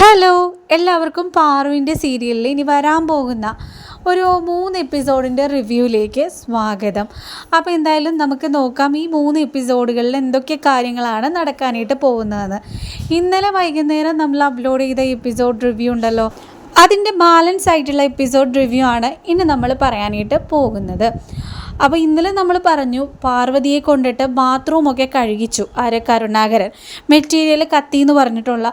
Hello എല്ലാവർക്കും പാറുവിന്റെ സീരിയലിൽ ഇനി വരാൻ പോകുന്ന ഒരു മൂന്ന് എപ്പിസോഡിന്റെ റിവ്യൂയിലേക്ക് സ്വാഗതം. അപ്പോൾ എന്തായാലും നമുക്ക് നോക്കാം ഈ മൂന്ന് എപ്പിസോഡുകളിൽ എന്തൊക്കെ കാര്യങ്ങളാണ് നടക്കാനായിട്ട് പോകുന്നതെന്ന്. ഇന്നലെ വൈകുന്നേരം നമ്മൾ അപ്ലോഡ് ചെയ്ത എപ്പിസോഡ് റിവ്യൂ ഉണ്ടല്ലോ അതിന്റെ ബാലൻസ് ആയിട്ടുള്ള എപ്പിസോഡ് റിവ്യൂ ആണ് ഇന്ന് നമ്മൾ പറയാനായിട്ട് പോകുന്നത്. അപ്പോൾ ഇന്നലെ നമ്മൾ പറഞ്ഞു പാർവതിയെ കൊണ്ടിട്ട് ബാത്റൂമൊക്കെ കഴുകിച്ചു ആരെ കരുണാകരൻ. മെറ്റീരിയൽ കത്തി എന്ന് പറഞ്ഞിട്ടുള്ള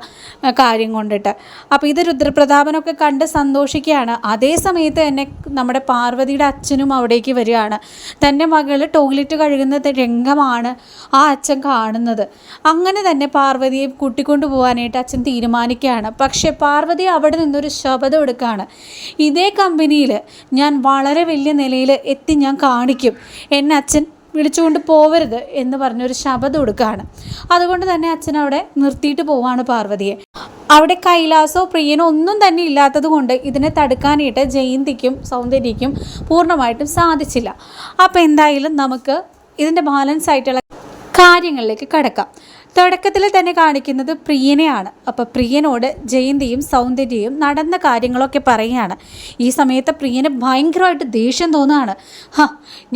കാര്യം കൊണ്ടിട്ട്. അപ്പോൾ ഇത് രുദ്രപ്രതാപനൊക്കെ കണ്ട് സന്തോഷിക്കുകയാണ്. അതേ സമയത്ത് തന്നെ നമ്മുടെ പാർവതിയുടെ അച്ഛനും അവിടേക്ക് വരികയാണ്. തന്റെ മകൾ ടോയ്ലറ്റ് കഴുകുന്ന രംഗമാണ് ആ അച്ഛൻ കാണുന്നത്. അങ്ങനെ തന്നെ പാർവതിയെ കൂട്ടിക്കൊണ്ടു പോകാനായിട്ട് അച്ഛൻ തീരുമാനിക്കുകയാണ്. പക്ഷേ പാർവതി അവിടെ നിന്നൊരു ശപഥം എടുക്കുകയാണ്. ഇതേ കമ്പനിയിൽ ഞാൻ വളരെ വലിയ നിലയിൽ എത്തി ഞാൻ കാണിക്കും എന്നെ അച്ഛൻ വിളിച്ചുകൊണ്ട് പോവരുത് എന്ന് പറഞ്ഞൊരു ശപഥം എടുക്കുകയാണ് അതുകൊണ്ട് തന്നെ അച്ഛൻ അവിടെ നിർത്തിയിട്ട് പോവാണ് പാർവതിയെ. അവിടെ കൈലാസോ പ്രിയനോ ഒന്നും തന്നെ ഇല്ലാത്തത് കൊണ്ട് ഇതിനെ തടുക്കാനായിട്ട് ജയന്തിക്കും സൗന്ദര്യക്കും പൂർണമായിട്ടും സാധിച്ചില്ല. അപ്പോൾ എന്തായാലും നമുക്ക് ഇതിന്റെ ബാലൻസ് ആയിട്ടുള്ള കാര്യങ്ങളിലേക്ക് കടക്കാം. തുടക്കത്തിൽ തന്നെ കാണിക്കുന്നത് പ്രിയനെയാണ്. അപ്പോൾ പ്രിയനോട് ജയന്തിയും സൗന്ദര്യയും നടന്ന കാര്യങ്ങളൊക്കെ പറയുകയാണ്. ഈ സമയത്ത് പ്രിയന് ഭയങ്കരമായിട്ട് ദേഷ്യം തോന്നുകയാണ്. ഹ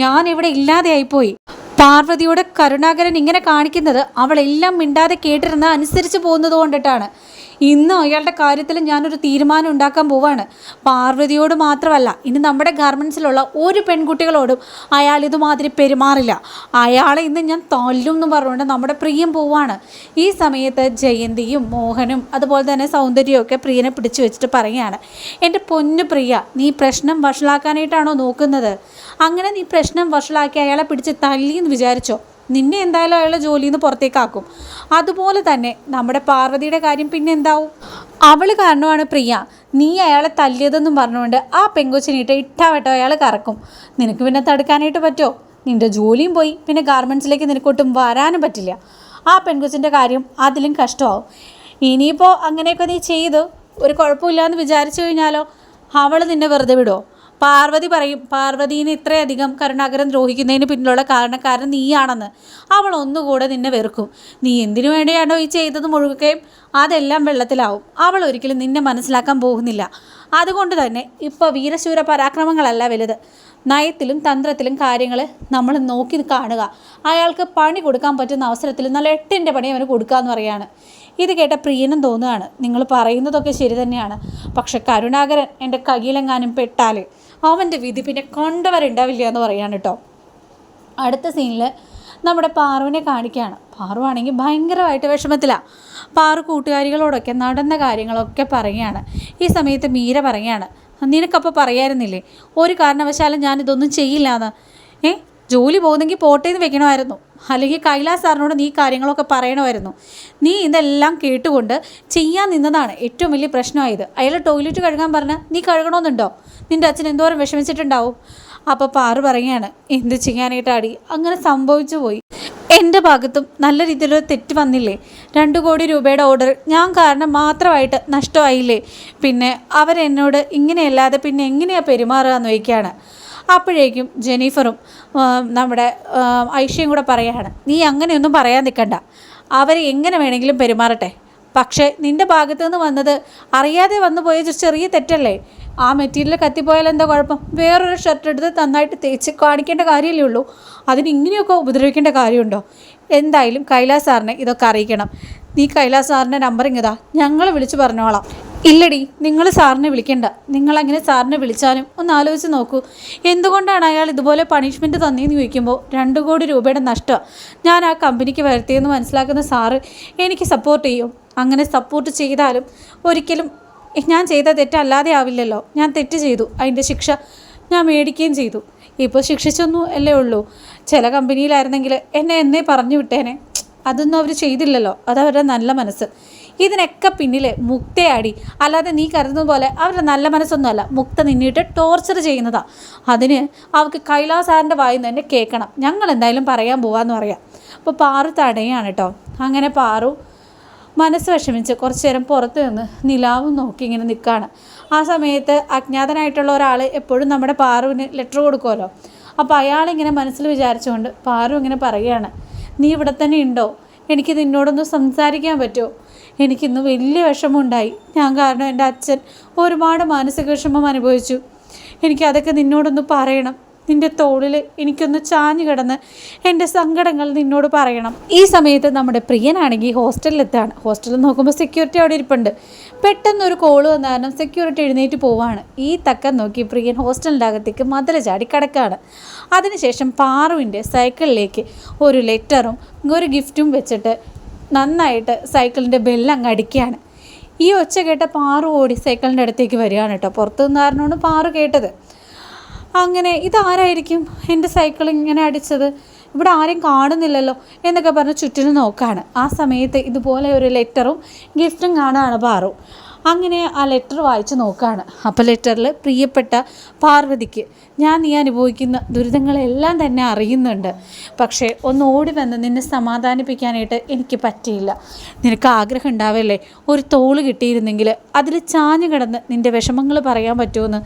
ഞാൻ ഇവിടെ ഇല്ലാതെയായിപ്പോയി. പാർവതിയോട് കരുണാകരൻ ഇങ്ങനെ കാണിക്കുന്നത് അവളെല്ലാം മിണ്ടാതെ കേട്ടിരുന്ന അനുസരിച്ച് പോകുന്നത് കൊണ്ടിട്ടാണ്. ഇന്ന് അയാളുടെ കാര്യത്തിൽ ഞാനൊരു തീരുമാനം ഉണ്ടാക്കാൻ പോവാണ്. പാർവതിയോട് മാത്രമല്ല ഇനി നമ്മുടെ ഗാർമെൻസിലുള്ള ഒരു പെൺകുട്ടികളോടും അയാൾ ഇതുമാതിരി പെരുമാറില്ല. അയാളെ ഇന്ന് ഞാൻ തല്ലും എന്ന് പറഞ്ഞുകൊണ്ട് നമ്മുടെ പ്രിയം പോവാണ്. ഈ സമയത്ത് ജയന്തിയും മോഹനും അതുപോലെ തന്നെ സൗന്ദര്യവും ഒക്കെ പ്രിയനെ പിടിച്ചു വെച്ചിട്ട് പറയുകയാണ്. എന്റെ പൊന്നു പ്രിയ നീ പ്രശ്നം വഷളാക്കാനായിട്ടാണോ നോക്കുന്നത്? അങ്ങനെ നീ പ്രശ്നം വഷളാക്കി അയാളെ പിടിച്ച് തല്ലിയെന്ന് വിചാരിച്ചോ? നിന്നെ എന്തായാലും അയാളെ ജോലിയിൽ നിന്ന് പുറത്തേക്കാക്കും. അതുപോലെ തന്നെ നമ്മുടെ പാർവതിയുടെ കാര്യം പിന്നെ എന്താവും? അവൾ കാരണമാണ് പ്രിയ. നീ അയാളെ തല്ലിയതെന്നും പറഞ്ഞുകൊണ്ട് ആ പെങ്കൊച്ചിനിട്ട് ഇട്ടാവട്ടോ അയാൾ കറക്കും. നിനക്ക് പിന്നെ തടുക്കാനായിട്ട് പറ്റുമോ? നിന്റെ ജോലിയും പോയി. പിന്നെ ഗാർമെന്റ്സിലേക്ക് നിനക്കൊട്ടും വരാനും പറ്റില്ല. ആ പെൺകൊച്ചിന്റെ കാര്യം അതിലും കഷ്ടമാവും. ഇനിയിപ്പോൾ അങ്ങനെയൊക്കെ നീ ചെയ്ത്. ഒരു കുഴപ്പമില്ലാന്ന് വിചാരിച്ചു കഴിഞ്ഞാലോ? അവൾ നിന്നെ വെറുതെ വിടുമോ പാർവതി പറയും പാർവതീനെ ഇത്രയധികം കരുണാകരൻ ദ്രോഹിക്കുന്നതിന് പിന്നിലുള്ള കാരണക്കാരൻ നീയാണെന്ന്. അവൾ ഒന്നുകൂടെ നിന്നെ വെറുക്കും. നീ എന്തിനു വേണ്ടിയാണോ ഈ ചെയ്തത് മുഴുകുകയും അതെല്ലാം വെള്ളത്തിലാവും. അവൾ ഒരിക്കലും നിന്നെ മനസ്സിലാക്കാൻ പോകുന്നില്ല. അതുകൊണ്ട് തന്നെ ഇപ്പോൾ വീരശൂര പരാക്രമങ്ങളല്ല വലുത്. നയത്തിലും തന്ത്രത്തിലും കാര്യങ്ങൾ നമ്മൾ നോക്കി കാണുക. അയാൾക്ക് പണി കൊടുക്കാൻ പറ്റുന്ന അവസരത്തിൽ നല്ല എട്ടിന്റെ പണി അവന് കൊടുക്കാമെന്ന് പറയാണ്. ഇത് കേട്ട പ്രിയനും തോന്നുകയാണ്. നിങ്ങൾ പറയുന്നതൊക്കെ ശരി തന്നെയാണ്. പക്ഷെ കരുണാകരൻ എന്റെ കയ്യിലെങ്ങാനും പെട്ടാൽ അവന്റെ വിധി പിന്നെ കൊണ്ടുവരുണ്ടാവില്ല എന്ന് പറയാണ് കേട്ടോ. അടുത്ത സീനിൽ നമ്മുടെ പാറുവിനെ കാണിക്കുകയാണ് പാറുവാണെങ്കിൽ ഭയങ്കരമായിട്ട് വിഷമത്തിലാണ് പാറു കൂട്ടുകാരികളോടൊക്കെ നടന്ന കാര്യങ്ങളൊക്കെ പറയുകയാണ്. ഈ സമയത്ത് മീര പറയുകയാണ് നിനക്കപ്പോൾ പറയായിരുന്നില്ലേ? ഒരു കാരണവശാലും ഞാനിതൊന്നും ചെയ്യില്ല എന്ന് ഏ? ജോലി പോകുന്നെങ്കിൽ പോട്ടേന്ന് വെക്കണമായിരുന്നു. അല്ലെങ്കിൽ കൈലാസ് സാറിനോട് നീ കാര്യങ്ങളൊക്കെ പറയണമായിരുന്നു. നീ ഇതെല്ലാം കേട്ടുകൊണ്ട് ചെയ്യാൻ നിന്നതാണ് ഏറ്റവും വലിയ പ്രശ്നമായത്. അയാൾ ടോയ്ലറ്റ് കഴുകാൻ പറഞ്ഞാൽ നീ കഴുകണമെന്നുണ്ടോ നിന്റെ അച്ഛൻ എന്തോരം വിഷമിച്ചിട്ടുണ്ടാവും? അപ്പോൾ പാറു പറയുകയാണ് എന്ത് ചെയ്യാനായിട്ടാടി അങ്ങനെ സംഭവിച്ചു പോയി. എന്റെ ഭാഗത്തും നല്ല രീതിയിലൊരു തെറ്റ് വന്നില്ലേ? രണ്ട് കോടി രൂപയുടെ ഓർഡർ ഞാൻ കാരണം മാത്രമായിട്ട് നഷ്ടമായില്ലേ? പിന്നെ അവരെന്നോട് ഇങ്ങനെയല്ലാതെ പിന്നെ എങ്ങനെയാണ് പെരുമാറുക എന്ന് ചോദിക്കുകയാണ്. അപ്പോഴേക്കും ജെനീഫറും നമ്മുടെ ഐഷയും കൂടെ പറയുകയാണ് നീ അങ്ങനെയൊന്നും പറയാൻ നിൽക്കണ്ട അവർ എങ്ങനെ വേണമെങ്കിലും പെരുമാറട്ടെ. പക്ഷേ നിന്റെ ഭാഗത്തു നിന്ന് വന്നത് അറിയാതെ വന്നു പോയ ചെറിയ തെറ്റല്ലേ? ആ മെറ്റീരിയൽ കത്തിപ്പോയാൽ എന്താ കുഴപ്പം? വേറൊരു ഷർട്ട് എടുത്ത് നന്നായിട്ട് തേച്ച് കാണിക്കേണ്ട കാര്യമല്ലേ ഉള്ളൂ? അതിന് ഇങ്ങനെയൊക്കെ ഉപദ്രവിക്കേണ്ട കാര്യമുണ്ടോ? എന്തായാലും കൈലാസ് സാറിനെ ഇതൊക്കെ അറിയിക്കണം. നീ കൈലാസ് സാറിന്റെ നമ്പർ ഞങ്ങൾ വിളിച്ച് പറഞ്ഞോളാം. ഇല്ലടി നിങ്ങൾ സാറിനെ വിളിക്കണ്ട. നിങ്ങളങ്ങനെ സാറിനെ വിളിച്ചാലും ഒന്ന് ആലോചിച്ച് നോക്കൂ. എന്തുകൊണ്ടാണ് അയാൾ ഇതുപോലെ പണിഷ്മെന്റ് തന്നേന്ന് ചോദിക്കുമ്പോൾ രണ്ട് കോടി രൂപയുടെ നഷ്ടം ഞാൻ ആ കമ്പനിക്ക് വരുത്തിയെന്ന് മനസ്സിലാക്കുന്ന സാറ് എനിക്ക് സപ്പോർട്ട് ചെയ്യും. അങ്ങനെ സപ്പോർട്ട് ചെയ്താലും ഒരിക്കലും ഞാൻ ചെയ്ത തെറ്റല്ലാതെ ആവില്ലല്ലോ. ഞാൻ തെറ്റ് ചെയ്തു. അതിന്റെ ശിക്ഷ ഞാൻ മേടിക്കുകയും ചെയ്തു. ഇപ്പോൾ ശിക്ഷിച്ചൊന്നും അല്ലേ ഉള്ളൂ. ചില കമ്പനിയിലായിരുന്നെങ്കിൽ എന്നെ എന്നേ പറഞ്ഞു വിട്ടേനെ. അതൊന്നും അവർ ചെയ്തില്ലല്ലോ. അതവരുടെ നല്ല മനസ്സ്. ഇതിനൊക്കെ പിന്നിൽ മുക്തയാടി. അല്ലാതെ നീ കരുതുന്ന പോലെ അവരുടെ നല്ല മനസ്സൊന്നുമല്ല. മുക്ത നിന്നിട്ട് ടോർച്ചർ ചെയ്യുന്നതാ. അതിന് അവർക്ക് കൈലാസാറിന്റെ വായിൽ നിന്ന് തന്നെ കേൾക്കണം. ഞങ്ങൾ എന്തായാലും പറയാൻ പോവാന്ന് പറയാം. അപ്പോൾ പാറു തടയാണ് കേട്ടോ അങ്ങനെ പാറു മനസ്സ് വിഷമിച്ച് കുറച്ച് നേരം പുറത്ത് നിന്ന് നിലാവും നോക്കി ഇങ്ങനെ നിൽക്കുകയാണ്. ആ സമയത്ത് അജ്ഞാതനായിട്ടുള്ള ഒരാൾ എപ്പോഴും നമ്മുടെ പാറുവിന് ലെറ്റർ കൊടുക്കുമല്ലോ. അപ്പോൾ അയാളിങ്ങനെ മനസ്സിൽ വിചാരിച്ചുകൊണ്ട് പാറു ഇങ്ങനെ പറയുകയാണ്. നീ ഇവിടെ തന്നെ ഉണ്ടോ? എനിക്ക് നിന്നോടൊന്ന് സംസാരിക്കാൻ പറ്റുമോ? എനിക്കിന്ന് വലിയ വിഷമമുണ്ടായി. ഞാൻ കാരണം എന്റെ അച്ഛൻ ഒരുപാട് മാനസിക വിഷമം അനുഭവിച്ചു. എനിക്കതൊക്കെ നിന്നോടൊന്ന് പറയണം. നിന്റെ തോളിൽ എനിക്കൊന്ന് ചാഞ്ഞു കിടന്ന് എന്റെ സങ്കടങ്ങൾ നിന്നോട് പറയണം. ഈ സമയത്ത് നമ്മുടെ പ്രിയനാണെങ്കിൽ ഹോസ്റ്റലിലെത്താണ്. ഹോസ്റ്റലിൽ നോക്കുമ്പോൾ സെക്യൂരിറ്റി അവിടെ ഇരിപ്പുണ്ട്. പെട്ടെന്നൊരു കോൾ വന്ന സെക്യൂരിറ്റി എഴുന്നേറ്റ് പോവാണ്. ഈ തക്കം നോക്കി പ്രിയൻ ഹോസ്റ്റലിന്റെ അകത്തേക്ക് മതില ചാടി കിടക്കുകയാണ് അതിനുശേഷം പാറുവിന്റെ സൈക്കിളിലേക്ക് ഒരു ലെറ്ററും ഒരു ഗിഫ്റ്റും വെച്ചിട്ട് നന്നായിട്ട് സൈക്കിളിന്റെ ബെല്ലങ്ങ് അടിക്കുകയാണ്. ഈ ഒച്ച കേട്ട പാറു ഓടി സൈക്കിളിന്റെ അടുത്തേക്ക് വരികയാണ് കേട്ടോ. പുറത്തു നിന്നായിരുന്നാണ് പാറു കേട്ടത്. അങ്ങനെ ഇതാരായിരിക്കും എന്റെ സൈക്കിൾ ഇങ്ങനെ അടിച്ചത്? ഇവിടെ ആരും കാണുന്നില്ലല്ലോ എന്നൊക്കെ പറഞ്ഞ് ചുറ്റിനും നോക്കാണ് ആ സമയത്ത് ഇതുപോലെ ഒരു ലെറ്ററും ഗിഫ്റ്റും കാണുകയാണ് പാറു. അങ്ങനെ ആ ലെറ്റർ വായിച്ച് നോക്കുകയാണ്. അപ്പോൾ ലെറ്ററിൽ പ്രിയപ്പെട്ട പാർവതിക്ക് ഞാൻ നീ അനുഭവിക്കുന്ന ദുരിതങ്ങളെല്ലാം തന്നെ അറിയുന്നുണ്ട്. പക്ഷേ ഒന്ന് ഓടി വന്ന് നിന്നെ സമാധാനിപ്പിക്കാനായിട്ട് എനിക്ക് പറ്റിയില്ല. നിനക്ക് ആഗ്രഹം ഉണ്ടാവല്ലേ? ഒരു തോൾ കിട്ടിയിരുന്നെങ്കിൽ അതിൽ ചാഞ്ഞു കിടന്ന് നിന്റെ വിഷമങ്ങൾ പറയാൻ പറ്റുമെന്ന്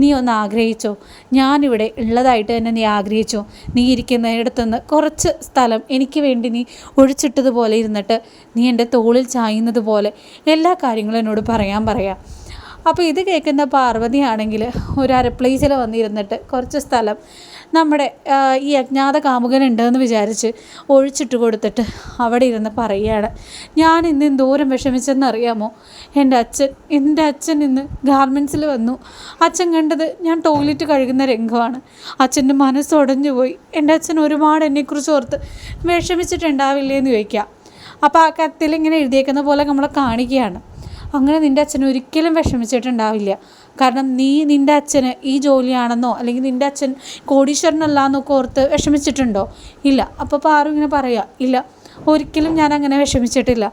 നീ ഒന്ന് ആഗ്രഹിച്ചോ? ഞാനിവിടെ ഉള്ളതായിട്ട് തന്നെ നീ ആഗ്രഹിച്ചോ? നീ ഇരിക്കുന്നിടത്തുനിന്ന് കുറച്ച് സ്ഥലം എനിക്ക് വേണ്ടി നീ ഒഴിച്ചിട്ടതുപോലെ ഇരുന്നിട്ട് നീ എന്റെ തോളിൽ ചായുന്നത് പോലെ എല്ലാ കാര്യങ്ങളും എന്നോട് പറയാൻ പറയാം. അപ്പോൾ ഇത് കേൾക്കുന്ന പാർവതിയാണെങ്കിൽ ഒരു അരപ്ലേസിൽ വന്നിരുന്നിട്ട് കുറച്ച് സ്ഥലം നമ്മുടെ ഈ അജ്ഞാത കാമുകനുണ്ടെന്ന് വിചാരിച്ച് ഒഴിച്ചിട്ട് കൊടുത്തിട്ട് അവിടെ ഇരുന്ന് പറയുകയാണ്. ഞാൻ ഇന്ന് എന്തോരം വിഷമിച്ചെന്നറിയാമോ എന്റെ അച്ഛൻ എന്റെ അച്ഛൻ ഇന്ന് ഗാർമെൻസിൽ വന്നു. അച്ഛൻ കണ്ടത് ഞാൻ ടോയ്ലറ്റ് കഴുകുന്ന രംഗമാണ്. അച്ഛന്റെ മനസ്സൊടഞ്ഞു പോയി. എന്റെ അച്ഛൻ ഒരുപാട് എന്നെക്കുറിച്ച് ഓർത്ത് വിഷമിച്ചിട്ടുണ്ടാവില്ലേ എന്ന് ചോദിക്കാം. അപ്പോൾ ആ കത്തിൽ ഇങ്ങനെ എഴുതിയേക്കുന്ന പോലെ നമ്മളെ കാണിക്കുകയാണ്. അങ്ങനെ നിന്റെ അച്ഛൻ ഒരിക്കലും വിഷമിച്ചിട്ടുണ്ടാവില്ല. കാരണം നീ നിന്റെ അച്ഛന് ഈ ജോലിയാണെന്നോ അല്ലെങ്കിൽ നിന്റെ അച്ഛൻ കോടീശ്വരനല്ല എന്നൊക്കെ ഓർത്ത് വിഷമിച്ചിട്ടുണ്ടോ? ഇല്ല. അപ്പോൾ പാറു ഇങ്ങനെ പറയുക ഇല്ല ഒരിക്കലും ഞാൻ അങ്ങനെ വിഷമിച്ചിട്ടില്ല.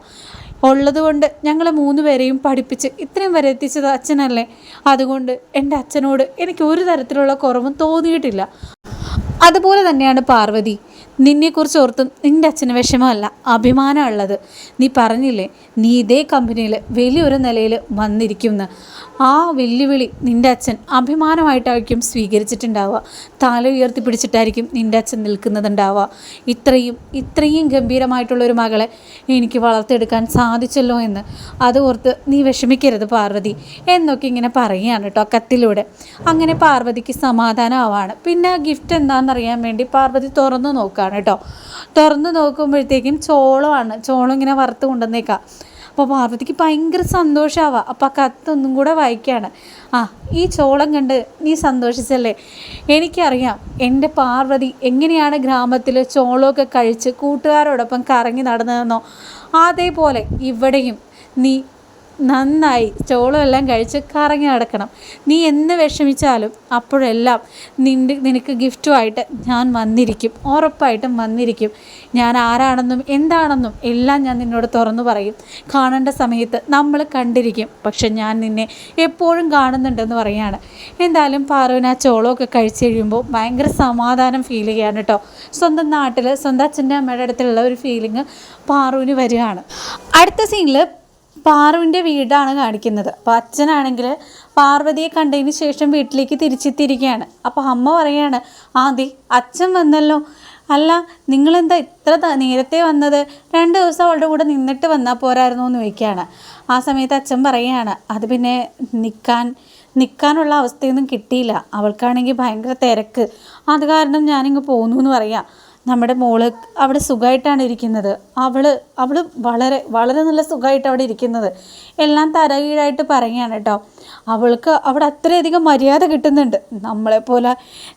ഉള്ളത് കൊണ്ട് ഞങ്ങളെ മൂന്ന് പേരെയും പഠിപ്പിച്ച് ഇത്രയും വരെ എത്തിച്ചത് അച്ഛനല്ലേ? അതുകൊണ്ട് എന്റെ അച്ഛനോട് എനിക്ക് ഒരു തരത്തിലുള്ള കുറവും തോന്നിയിട്ടില്ല. അതുപോലെ തന്നെയാണ് പാർവതി. നിന്നെക്കുറിച്ച് ഓർത്തും നിന്റെ അച്ഛന് വിഷമമല്ല അഭിമാനമുള്ളത്. നീ പറഞ്ഞില്ലേ നീ ഇതേ കമ്പനിയിൽ വലിയൊരു നിലയിൽ വന്നിരിക്കുമെന്ന്. ആ വെല്ലുവിളി നിന്റെ അച്ഛൻ അഭിമാനമായിട്ടായിരിക്കും സ്വീകരിച്ചിട്ടുണ്ടാവുക. തല ഉയർത്തി പിടിച്ചിട്ടായിരിക്കും നിന്റെ അച്ഛൻ നിൽക്കുന്നതുണ്ടാവുക. ഇത്രയും ഇത്രയും ഗംഭീരമായിട്ടുള്ളൊരു മകളെ എനിക്ക് വളർത്തിയെടുക്കാൻ സാധിച്ചല്ലോ എന്ന്. അത് ഓർത്ത് നീ വിഷമിക്കരുത് പാർവതി. എന്നൊക്കെ ഇങ്ങനെ പറയുകയാണ് കേട്ടോ കത്തിലൂടെ. അങ്ങനെ പാർവതിക്ക് സമാധാനമാവാണ്. പിന്നെ ഗിഫ്റ്റ് എന്താണെന്നറിയാൻ വേണ്ടി പാർവതി തുറന്നു നോക്കുകയാണ് കേട്ടോ. തുറന്ന് നോക്കുമ്പോഴത്തേക്കും ചോളമാണ്. ചോളം ഇങ്ങനെ വറുത്ത് കൊണ്ടുവന്നേക്കാം. അപ്പോൾ പാർവതിക്ക് ഭയങ്കര സന്തോഷമാവുക അപ്പോൾ ആ കത്തൊന്നും കൂടെ വായിക്കുകയാണ് ആ ഈ ചോളം കണ്ട് നീ സന്തോഷിച്ചല്ലേ? എനിക്കറിയാം എന്റെ പാർവതി എങ്ങനെയാണ് ഗ്രാമത്തിൽ ചോളമൊക്കെ കഴിച്ച് കൂട്ടുകാരോടൊപ്പം കറങ്ങി നടന്നതെന്നോ. അതേപോലെ ഇവിടെയും നീ നന്നായി ചോളമെല്ലാം കഴിച്ച് കറങ്ങി നടക്കണം. നീ എന്ന് വിഷമിച്ചാലും അപ്പോഴെല്ലാം നിന്റെ നിനക്ക് ഗിഫ്റ്റുമായിട്ട് ഞാൻ വന്നിരിക്കും. ഉറപ്പായിട്ടും വന്നിരിക്കും. ഞാൻ ആരാണെന്നും എന്താണെന്നും എല്ലാം ഞാൻ നിന്നോട് തുറന്നു പറയും. കാണേണ്ട സമയത്ത് നമ്മൾ കണ്ടിരിക്കും. പക്ഷെ ഞാൻ നിന്നെ എപ്പോഴും കാണുന്നുണ്ടെന്ന് പറയാണ്. എന്തായാലും പാറുവിന് ആ ചോളമൊക്കെ കഴിച്ചു കഴിയുമ്പോൾ ഭയങ്കര സമാധാനം ഫീൽ ചെയ്യാണ് കേട്ടോ. സ്വന്തം നാട്ടിൽ സ്വന്തം അച്ഛന്റെ അമ്മയുടെ അടുത്തുള്ള ഒരു ഫീലിംഗ് പാറുവിന് വരികയാണ്. അടുത്ത സീനിൽ പാറുവിന്റെ വീടാണ് കാണിക്കുന്നത്. അപ്പോൾ അച്ഛനാണെങ്കിൽ പാർവതിയെ കണ്ടതിന് ശേഷം വീട്ടിലേക്ക് തിരിച്ചെത്തിയിരിക്കുകയാണ്. അപ്പോൾ അമ്മ പറയാണ് ആദി അച്ഛൻ വന്നല്ലോ. അല്ല നിങ്ങളെന്താ ഇത്ര നേരത്തെ വന്നത്? രണ്ട് ദിവസം അവളുടെ കൂടെ നിന്നിട്ട് വന്നാൽ പോരായിരുന്നു? എന്ന് ചോദിക്കുകയാണ്. ആ സമയത്ത് അച്ഛൻ പറയുകയാണ് അത് പിന്നെ നിൽക്കാൻ നിൽക്കാനുള്ള അവസ്ഥയൊന്നും കിട്ടിയില്ല. അവൾക്കാണെങ്കിൽ ഭയങ്കര തിരക്ക്. അത് കാരണം ഞാനിങ്ങ് പോന്നു എന്ന് പറയാം. നമ്മുടെ മോൾ അവിടെ സുഖമായിട്ടാണ് ഇരിക്കുന്നത്. അവൾ അവൾ വളരെ വളരെ നല്ല സുഖമായിട്ട് അവിടെ ഇരിക്കുന്നത്. എല്ലാം തരകീഴായിട്ട് പറയുകയാണ് കേട്ടോ. അവൾക്ക് അവിടെ അത്രയധികം മര്യാദ കിട്ടുന്നുണ്ട്. നമ്മളെപ്പോലെ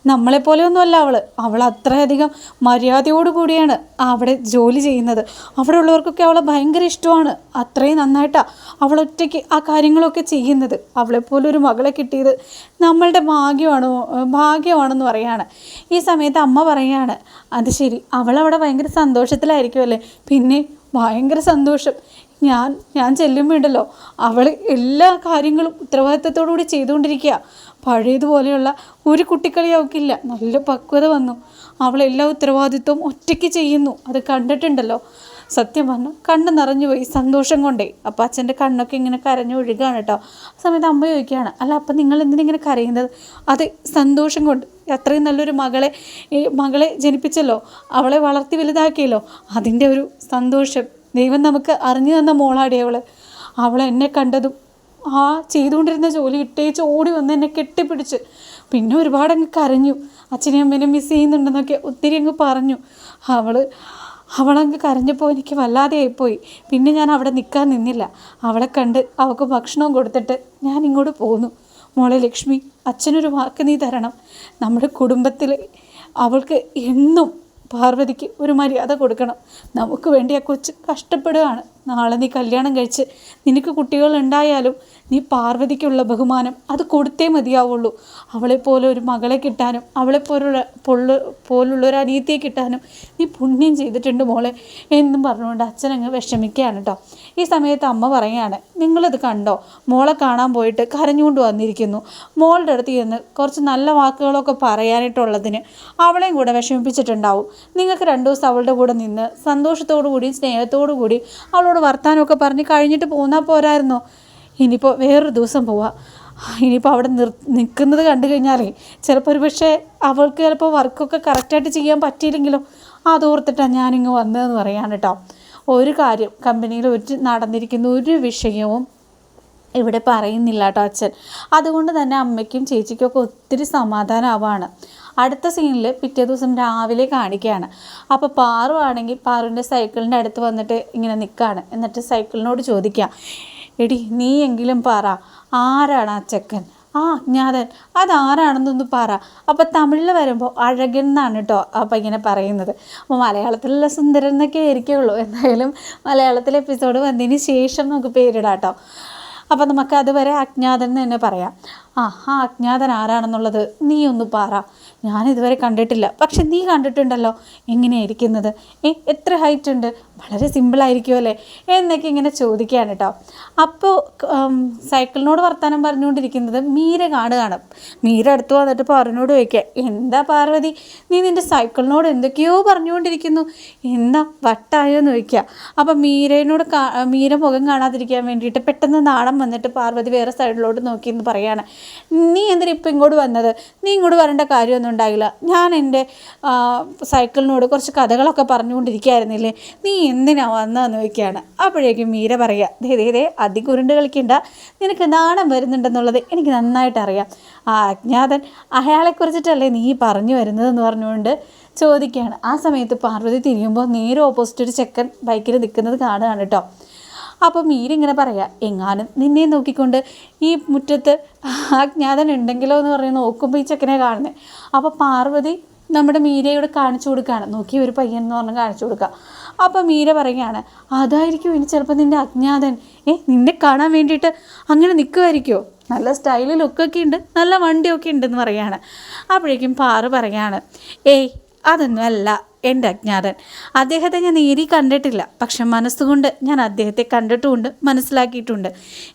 നമ്മളെപ്പോലെ ഒന്നുമല്ല അവൾ അവൾ അത്രയധികം മര്യാദയോടു കൂടിയാണ് അവിടെ ജോലി ചെയ്യുന്നത്. അവിടെ ഉള്ളവർക്കൊക്കെ അവളെ ഭയങ്കര ഇഷ്ടമാണ്. അത്രയും നന്നായിട്ടാണ് അവൾ ഒറ്റയ്ക്ക് ആ കാര്യങ്ങളൊക്കെ ചെയ്യുന്നത്. അവളെപ്പോലെ ഒരു മകളെ കിട്ടിയത് നമ്മളുടെ ഭാഗ്യമാണ് ഭാഗ്യമാണെന്ന് പറയാണ്. ഈ സമയത്ത് അമ്മ പറയാണ് അത് ശരി അവളവിടെ ഭയങ്കര സന്തോഷത്തിലായിരിക്കുമല്ലേ പിന്നെ ഭയങ്കര സന്തോഷം. ഞാൻ ഞാൻ ചെല്ലുമ്പോണ്ടല്ലോ അവൾ എല്ലാ കാര്യങ്ങളും ഉത്തരവാദിത്തത്തോടു കൂടി ചെയ്തുകൊണ്ടിരിക്കുക. പഴയതുപോലെയുള്ള ഒരു കുട്ടിക്കളി അവൾക്കില്ല. നല്ല പക്വത വന്നു. അവളെല്ലാ ഉത്തരവാദിത്വവും ഒറ്റയ്ക്ക് ചെയ്യുന്നു. അത് കണ്ടിട്ടുണ്ടല്ലോ. സത്യം പറഞ്ഞു കണ്ണ് നിറഞ്ഞു പോയി സന്തോഷം കൊണ്ടേ. അപ്പം അച്ഛന്റെ കണ്ണൊക്കെ ഇങ്ങനെ കരഞ്ഞു ഒഴുകാണ് കേട്ടോ ആ സമയത്ത് അമ്മ ചോദിക്കുകയാണ് അല്ല അപ്പം നിങ്ങൾ എന്തിനിങ്ങനെ കരയുന്നത്? അതെ സന്തോഷം കൊണ്ട്. അത്രയും നല്ലൊരു മകളെ ഈ മകളെ ജനിപ്പിച്ചല്ലോ അവളെ വളർത്തി വലുതാക്കിയല്ലോ. അതിന്റെ ഒരു സന്തോഷം. ദൈവം നമുക്ക് അറിഞ്ഞു തന്ന മോളാടി അവൾ അവൾ എന്നെ കണ്ടതും ആ ചെയ്തുകൊണ്ടിരുന്ന ജോലി ഇട്ടേച്ച് ഓടി വന്ന് എന്നെ കെട്ടിപ്പിടിച്ച്. പിന്നെ ഒരുപാട് അങ്ങ് കരഞ്ഞു. അച്ഛനെയും അമ്മേനെ മിസ് ചെയ്യുന്നുണ്ടെന്നൊക്കെ ഒത്തിരി അങ്ങ് പറഞ്ഞു. അവൾ അവളങ്ങ് കരഞ്ഞപ്പോൾ എനിക്ക് വല്ലാതെ ആയിപ്പോയി പിന്നെ ഞാൻ അവിടെ നിൽക്കാൻ നിന്നില്ല. അവളെ കണ്ട് അവൾക്ക് ഭക്ഷണവും കൊടുത്തിട്ട് ഞാൻ ഇങ്ങോട്ട് പോന്നു. മോളെ ലക്ഷ്മി അച്ഛനൊരു വാക്ക് നീ തരണം. നമ്മുടെ കുടുംബത്തിൽ അവൾക്ക് എന്നും പാർവതിക്ക് ഒരു മര്യാദ കൊടുക്കണം. നമുക്ക് വേണ്ടി ആ കൊച്ച് കഷ്ടപ്പെടുകയാണ്. നാളെ നീ കല്യാണം കഴിച്ച് നിനക്ക് കുട്ടികൾ ഉണ്ടായാലും നീ പാർവതിക്കുള്ള ബഹുമാനം അത് കൊടുത്തേ മതിയാവുള്ളൂ. അവളെപ്പോലെ ഒരു മകളെ കിട്ടാനും അവളെപ്പോലുള്ള പൊള്ളു പോലുള്ള ഒരു അനിയത്തിയെ കിട്ടാനും നീ പുണ്യം ചെയ്തിട്ടുണ്ട് മോളെ എന്നും പറഞ്ഞുകൊണ്ട് അച്ഛനങ്ങ് വിഷമിക്കുകയാണ് കേട്ടോ ഈ സമയത്ത് അമ്മ പറയുകയാണ് നിങ്ങളിത് കണ്ടോ? മോളെ കാണാൻ പോയിട്ട് കരഞ്ഞുകൊണ്ട് വന്നിരിക്കുന്നു. മോളുടെ അടുത്ത് ചെന്ന് കുറച്ച് നല്ല വാക്കുകളൊക്കെ പറയാനായിട്ടുള്ളതിന് അവളെയും കൂടെ വിഷമിപ്പിച്ചിട്ടുണ്ടാവും. നിങ്ങൾക്ക് രണ്ടു ദിവസം അവളുടെ കൂടെ നിന്ന് സന്തോഷത്തോടു കൂടി സ്നേഹത്തോടു കൂടി അവളോട് വർത്താനമൊക്കെ പറഞ്ഞ് കഴിഞ്ഞിട്ട് പോന്നാൽ പോരായിരുന്നോ? ഇനിയിപ്പോൾ വേറൊരു ദിവസം പോവാം. ഇനിയിപ്പോൾ അവിടെ നിർ നിൽക്കുന്നത് കണ്ടു കഴിഞ്ഞാലേ ചിലപ്പോൾ ഒരു പക്ഷേ അവൾക്ക് ചിലപ്പോൾ വർക്കൊക്കെ കറക്റ്റായിട്ട് ചെയ്യാൻ പറ്റിയില്ലെങ്കിലോ? അതോർത്തിട്ടാണ് ഞാനിങ്ങ് വന്നതെന്ന് പറയാൻ കേട്ടോ. ഒരു കാര്യം കമ്പനിയിൽ ഒരു നടന്നിരിക്കുന്ന ഒരു വിഷയവും ഇവിടെ പറയുന്നില്ല കേട്ടോ അച്ഛൻ. അതുകൊണ്ട് തന്നെ അമ്മയ്ക്കും ചേച്ചിക്കൊക്കെ ഒത്തിരി സമാധാനമാവാണ്. അടുത്ത സീനിൽ പിറ്റേ ദിവസം രാവിലെ കാണിക്കുകയാണ് അപ്പോൾ പാറു ആണെങ്കിൽ പാറുവിന്റെ സൈക്കിളിന്റെ അടുത്ത് വന്നിട്ട് ഇങ്ങനെ നിൽക്കുകയാണ് എന്നിട്ട് സൈക്കിളിനോട് ചോദിക്കുക എടി നീ എങ്കിലും പറ. ആരാണ് ആ ചെക്കൻ? ആ അജ്ഞാതൻ അതാരാണെന്നൊന്ന് പറ. അപ്പോൾ തമിഴിൽ വരുമ്പോൾ അഴകൻ എന്നാണ് കേട്ടോ അപ്പം ഇങ്ങനെ പറയുന്നത്. അപ്പോൾ മലയാളത്തിലുള്ള സുന്ദരൻ എന്നൊക്കെ ആയിരിക്കുള്ളൂ. എന്തായാലും മലയാളത്തിലെ എപ്പിസോഡ് വന്നതിന് ശേഷം നമുക്ക് പേരിടാം കേട്ടോ അപ്പോൾ നമുക്ക് അതുവരെ അജ്ഞാതൻ എന്ന് തന്നെ പറയാം. ആ ആ അജ്ഞാതൻ ആരാണെന്നുള്ളത് നീ ഒന്ന് പറ. ഞാനിതുവരെ കണ്ടിട്ടില്ല. പക്ഷെ നീ കണ്ടിട്ടുണ്ടല്ലോ എങ്ങനെയായിരിക്കുന്നത്? ഏ എത്ര ഹൈറ്റ് ഉണ്ട്? വളരെ സിമ്പിളായിരിക്കും അല്ലേ? എന്നൊക്കെ ഇങ്ങനെ ചോദിക്കുകയാണ് കേട്ടോ അപ്പോൾ സൈക്കിളിനോട് വർത്തമാനം പറഞ്ഞുകൊണ്ടിരിക്കുന്നത് മീര കാണുകയാണ്. മീര അടുത്ത് വന്നിട്ട് പാറിനോട് ചോദിക്കുക എന്താ പാർവതി? നീ നിന്റെ സൈക്കിളിനോട് എന്തൊക്കെയോ പറഞ്ഞുകൊണ്ടിരിക്കുന്നു. എന്താ വട്ടായോ? എന്ന് ചോദിക്കുക. അപ്പം മീരയോട് മീര മുഖം കാണാതിരിക്കാൻ വേണ്ടിയിട്ട് പെട്ടെന്ന് നാണം വന്നിട്ട് പാർവതി വേറെ സൈഡിലോട്ട് നോക്കി എന്ന് പറയാണ്. നീ എന്തിനാ ഇപ്പം ഇങ്ങോട്ട് വന്നത്? നീ ഇങ്ങോട്ട് വരേണ്ട കാര്യമൊന്നും ഉണ്ടായില്ല. ഞാൻ എന്റെ സൈക്കിളിനോട് കുറച്ച് കഥകളൊക്കെ പറഞ്ഞുകൊണ്ടിരിക്കുകയായിരുന്നില്ലേ? നീ എന്തിനാ വന്നതെന്ന് ചോദിക്കുകയാണ്. അപ്പോഴേക്കും മീര പറയുക ദേ ദേ ദേ അധികം ഉരുണ്ട് കളിക്കണ്ട. നിനക്ക് നാണം വരുന്നുണ്ടെന്നുള്ളത് എനിക്ക് നന്നായിട്ട് അറിയാം ആ അജ്ഞാതൻ അയാളെക്കുറിച്ചിട്ടല്ലേ നീ പറഞ്ഞു വരുന്നതെന്ന് പറഞ്ഞുകൊണ്ട് ചോദിക്കുകയാണ്. ആ സമയത്ത് പാർവതി തിരിയുമ്പോൾ നേരെ ഓപ്പോസിറ്റ് ഒരു ചെക്കൻ ബൈക്കിൽ നിൽക്കുന്നത് കാണുകയാണ് കേട്ടോ. അപ്പോൾ മീരിങ്ങനെ പറയാം എങ്ങാനും നിന്നെ നോക്കിക്കൊണ്ട് ഈ മുറ്റത്ത് അജ്ഞാതൻ ഉണ്ടെങ്കിലോ എന്ന് പറഞ്ഞ് നോക്കുമ്പോൾ ഈ ചെക്കനെ കാണുന്നത് അപ്പോൾ പാർവതി നമ്മുടെ മീരയോട് കാണിച്ചു കൊടുക്കുകയാണ് നോക്കി ഒരു പയ്യൻ എന്ന് പറഞ്ഞ് കാണിച്ചു കൊടുക്കുക അപ്പോൾ മീര പറയുകയാണ് അതായിരിക്കും ഇനി ചിലപ്പോൾ നിന്റെ അജ്ഞാതൻ ഏ നിന്നെ കാണാൻ വേണ്ടിയിട്ട് അങ്ങനെ നിൽക്കുമായിരിക്കുമോ നല്ല സ്റ്റൈലിൽ ലുക്കൊക്കെ ഉണ്ട് നല്ല വണ്ടിയൊക്കെ ഉണ്ടെന്ന് പറയാണ് അപ്പോഴേക്കും പാറു പറയാണ് ഏയ് അതൊന്നും അല്ല. എന്റെ അജ്ഞാതൻ. അദ്ദേഹത്തെ ഞാൻ നേരി കണ്ടിട്ടില്ല. പക്ഷെ മനസ്സുകൊണ്ട് ഞാൻ അദ്ദേഹത്തെ കണ്ടിട്ടുമുണ്ട് മനസ്സിലാക്കിയിട്ടുണ്ട്